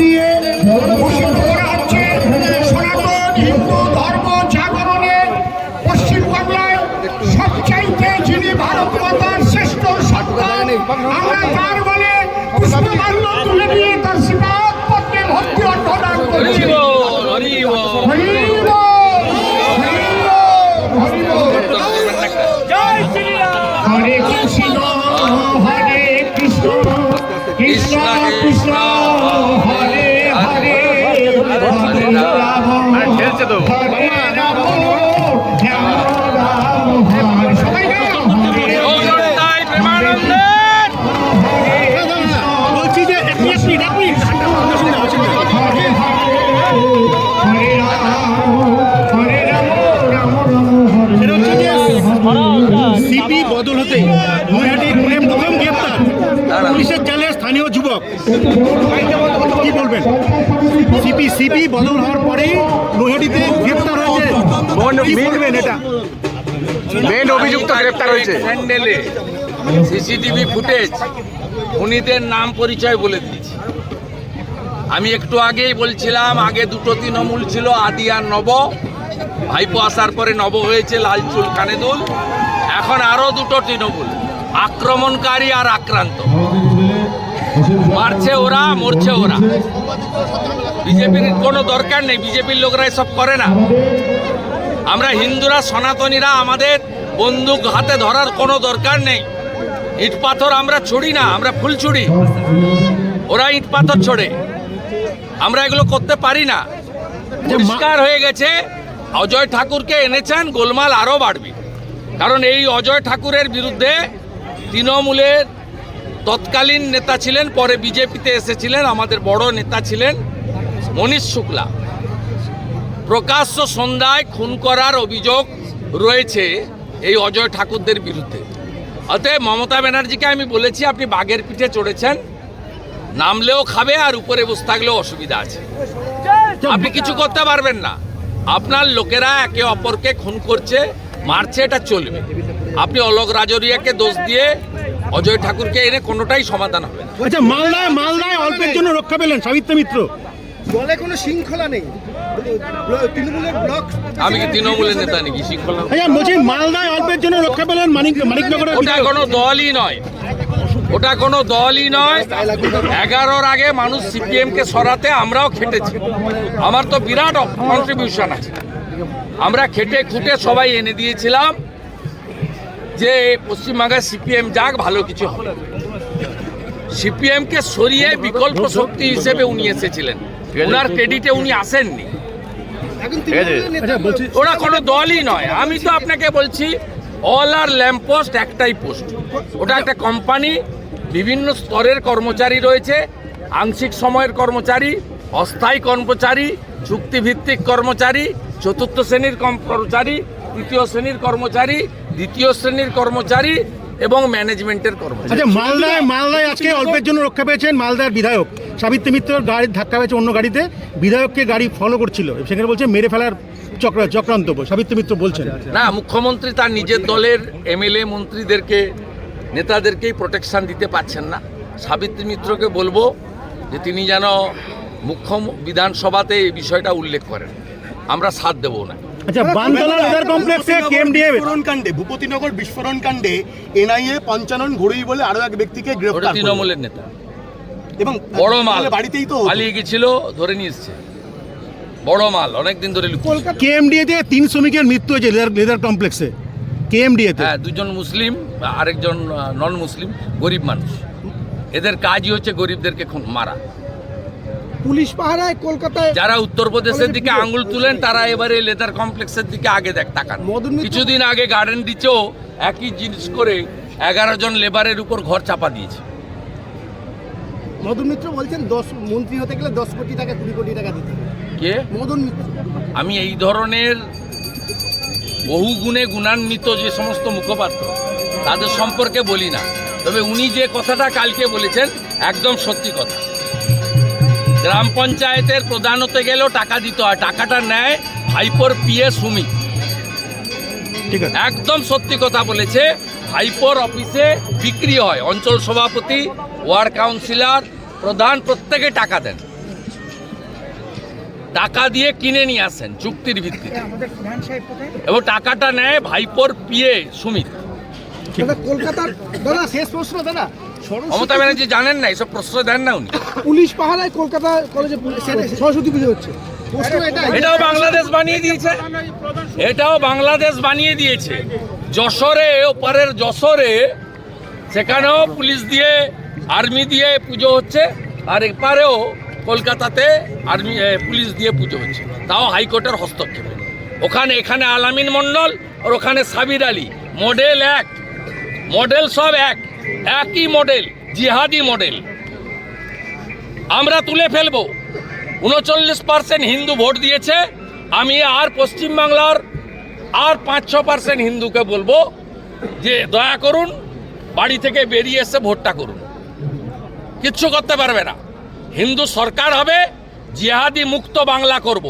দিয়ে ঘোষিত করা হচ্ছে। সনাতন, হিন্দু ধর্ম, জাগরণে পশ্চিমবাংলায় সবচাইতে যিনি ভারত মাতার শ্রেষ্ঠ সন্তান আমরা তার বলে পুষ্পমাল্য তুলে দিয়ে তার স্থানীয় যুবক। কি বলবেন? সিপি সিপি বদল হওয়ার পরেই নৈহাটিতে গ্রেপ্তার হয়েছে। কি বলবেন এটা? মেন অভিযুক্ত গ্রেপ্তার হয়েছে। স্যান্ডেলে সিসিটিভি ফুটেজ খুনিদের নাম পরিচয় বলে দিয়েছি। আমি একটু আগেই বলছিলাম আগে দুটো তৃণমূল ছিল আদি আর নব। ভাইপো আসার পরে নব হয়েছে লাল চুল কানেদুল এখন আরও দুটো তৃণমূল আক্রমণকারী আর আক্রান্ত। মারছে ওরা মরছে ওরা। বিজেপির কোনো দরকার নেই বিজেপির লোকরা এসব করে না। আমরা হিন্দুরা সনাতনীরা আমাদের বন্দুক হাতে ধরার কোনো দরকার নেই। ইট পাথর আমরা ছুড়ি না আমরা ফুল ছুড়ি। ওরা ইট পাথর ছোড়ে। আমরা এগুলো করতে পারি না। পরিষ্কার হয়ে গেছে অজয় ঠাকুরকে এনেছেন গোলমাল আরও বাড়বে। কারণ এই অজয় ঠাকুরের বিরুদ্ধে তৃণমূলের তৎকালীন নেতা ছিলেন, পরে বিজেপিতে এসেছিলেন, আমাদের বড় নেতা ছিলেন মনীষ শুক্লা। প্রকাশ্য সন্ধ্যায় খুন করার অভিযোগ রয়েছে এই অজয় ঠাকুরদের বিরুদ্ধে। অতএব মমতা ব্যানার্জিকে আমি বলেছি, আপনি বাঘের পিঠে চড়েছেন, নামলেও খাবে আর উপরে বসে থাকলেও অসুবিধা আছে। আপনি কিছু করতে পারবেন না। আপনার লোকেরা একে অপরকে খুন করছে, মারছে, এটা চলবে। আপনি অলোক রাজরিয়াকে দোষ দিয়ে অজয় ঠাকুরকে এনে কোনোটাই সমাধান হবে না। আচ্ছা মালদায় মালদায় অল্পের জন্য রক্ষা পেলেন সাবিত্র মিত্র। দলে কোনো শৃঙ্খলা নেই। তৃণমূলের ব্লক আমি কি তৃণমূলের নেতা নাকি? শৃঙ্খলা আচ্ছা বলছি মালদায় অল্পের জন্য রক্ষা পেলেন মানিক মানিকনগরের ওটা কোনো দলই নয়। ওটা কোনো দলই নয়। এগারোর আগে মানুষ সিপিএম কে সরাতে আমরাও খেটেছি। আমার তো বিরাট কন্ট্রিবিউশন আছে। আমরা খেটে খুঁটে সবাই এনে দিয়েছিলাম। যে পশ্চিমবাংলায় সিপিএম যাক ভালো কিছু হবে। সিপিএম কে সরিয়ে বিকল্প শক্তি হিসেবে উনি এসেছিলেন। ওনার ক্রেডিটে উনি আসেননি। আচ্ছা ওরা কোনো দলই নয়। আমি তো আপনাকে বলছি অল আর ল্যাম্প পোস্ট একটাই পোস্ট ওটা একটা কোম্পানি বিভিন্ন স্তরের কর্মচারী রয়েছে আংশিক সময়ের কর্মচারী অস্থায়ী কর্মচারী চুক্তিভিত্তিক কর্মচারী চতুর্থ শ্রেণির কর্মচারী তৃতীয় শ্রেণির কর্মচারী দ্বিতীয় শ্রেণির কর্মচারী এবং ম্যানেজমেন্টের কর্মচারী। আচ্ছা মালদায় মালদায় আজকে অল্পের জন্য রক্ষা পেয়েছেন মালদার বিধায়ক। সাবিত্রী মিত্র গাড়ির ধাক্কা পেয়েছে অন্য গাড়িতে। বিধায়ককে গাড়ি ফলো করছিল। সেখানে বলছে মেরে ফেলার চক্র চক্রান্ত সাবিত্রী মিত্র বলছেন। না মুখ্যমন্ত্রী তার নিজের দলের এমএলএ মন্ত্রীদেরকে নেতাদেরকেই প্রোটেকশন দিতে পারছেন না। সাবিত্রী মিত্রকে বলব যে তিনি যেন মুখ্য বিধানসভাতে এই বিষয়টা উল্লেখ করেন। আমরা সাথ দেবো না আচ্ছা বানতলা লেদার কমপ্লেক্সে কেএমডিএ বিস্ফোরণ কাণ্ডে ভূপতিনগর বিস্ফোরণ কাণ্ডে এনআইএ পঞ্চানন ঘড়ুই বলে আরও এক ব্যক্তিকে গ্রেফতার। তৃণমূলের নেতা। এবং বড় মাল। বাড়িতেই তো পালিয়ে গেছিল ধরে নিয়ে এসছে। বড় মাল অনেকদিন ধরে লুকিয়ে কেএমডিএতে তিন শ্রমিকের মৃত্যু হয়েছে লেদার লেদার কমপ্লেক্সে কেএমডিএতে হ্যাঁ দুজন মুসলিম আরেকজন নন মুসলিম গরিব মানুষ। এদের কাজই হচ্ছে গরিবদেরকে খুন মারা। পুলিশ পাহারায় কলকাতায় যারা উত্তরপ্রদেশের দিকে আঙুল তুলেন তারা এবারে লেদার কমপ্লেক্সের দিকে আগে দেখ তাকান। কিছুদিন আগে গার্ডেন দিচেও একই জিনিস করে এগারো জন লেবারের উপর ঘর চাপা দিয়েছে। মদন মিত্র বলছেন দশ মন্ত্রী হতে গেলে দশ কোটি টাকা কুড়ি কোটি টাকা দিতে কে? মদন মিত্র। আমি এই ধরনের বহু গুণে গুণান্বিত যে সমস্ত মুখপাত্র তাদের সম্পর্কে বলি না। তবে উনি যে কথাটা কালকে বলেছেন একদম সত্যি কথা। গ্রাম পঞ্চায়েতের প্রধান হতে গেলেও টাকা দিতে হয়। টাকাটা নেয় ভাইপোর পিএ সুমি। ঠিক আছে। একদম সত্যি কথা বলেছে ভাইপোর অফিসে বিক্রি হয়। অঞ্চল সভাপতি ওয়ার্ড কাউন্সিলর প্রধান প্রত্যেকে টাকা দেন। টাকা দিয়ে কিনে নিয়ে আসেন চুক্তির ভিত্তিতে। এবং টাকাটা নেয় ভাইপোর পিয়ে সুমিত। কলকাতার দাদা শেষ প্রশ্ন দাদা। মমতা ব্যানার্জি জানেন না এসব প্রশ্রয় দেন না উনি। পুলিশ পাহারায় কলকাতা কলেজে সরস্বতী পুজো হচ্ছে। এটাও বাংলাদেশ বানিয়ে দিয়েছে। এটাও বাংলাদেশ বানিয়ে দিয়েছে। যশোরে ওপারের যশোরে সেখানেও পুলিশ দিয়ে আর্মি দিয়ে পুজো হচ্ছে আর এপারেও কলকাতাতে আর্মি পুলিশ দিয়ে পুজো হচ্ছে। তাও হাইকোর্টের হস্তক্ষেপে। ওখানে এখানে আলামিন মণ্ডল আর ওখানে সাবির আলী। মডেল এক। মডেল সব এক। একই মডেল, জিহাদি মডেল। আমরা তুলে ফেলব। উনচল্লিশ পার্সেন্ট হিন্দু ভোট দিয়েছে। আমি আর পশ্চিমবাংলার আর পাঁচ ছ পার্সেন্ট হিন্দুকে বলব যে দয়া করুন, বাড়ি থেকে বেরিয়ে এসে ভোটটা করুন। কিচ্ছু করতে পারবে না। হিন্দু সরকার হবে, জিহাদি মুক্ত বাংলা করব।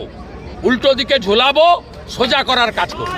উল্টো দিকে ঝুলাবো, সোজা করার কাজ করব।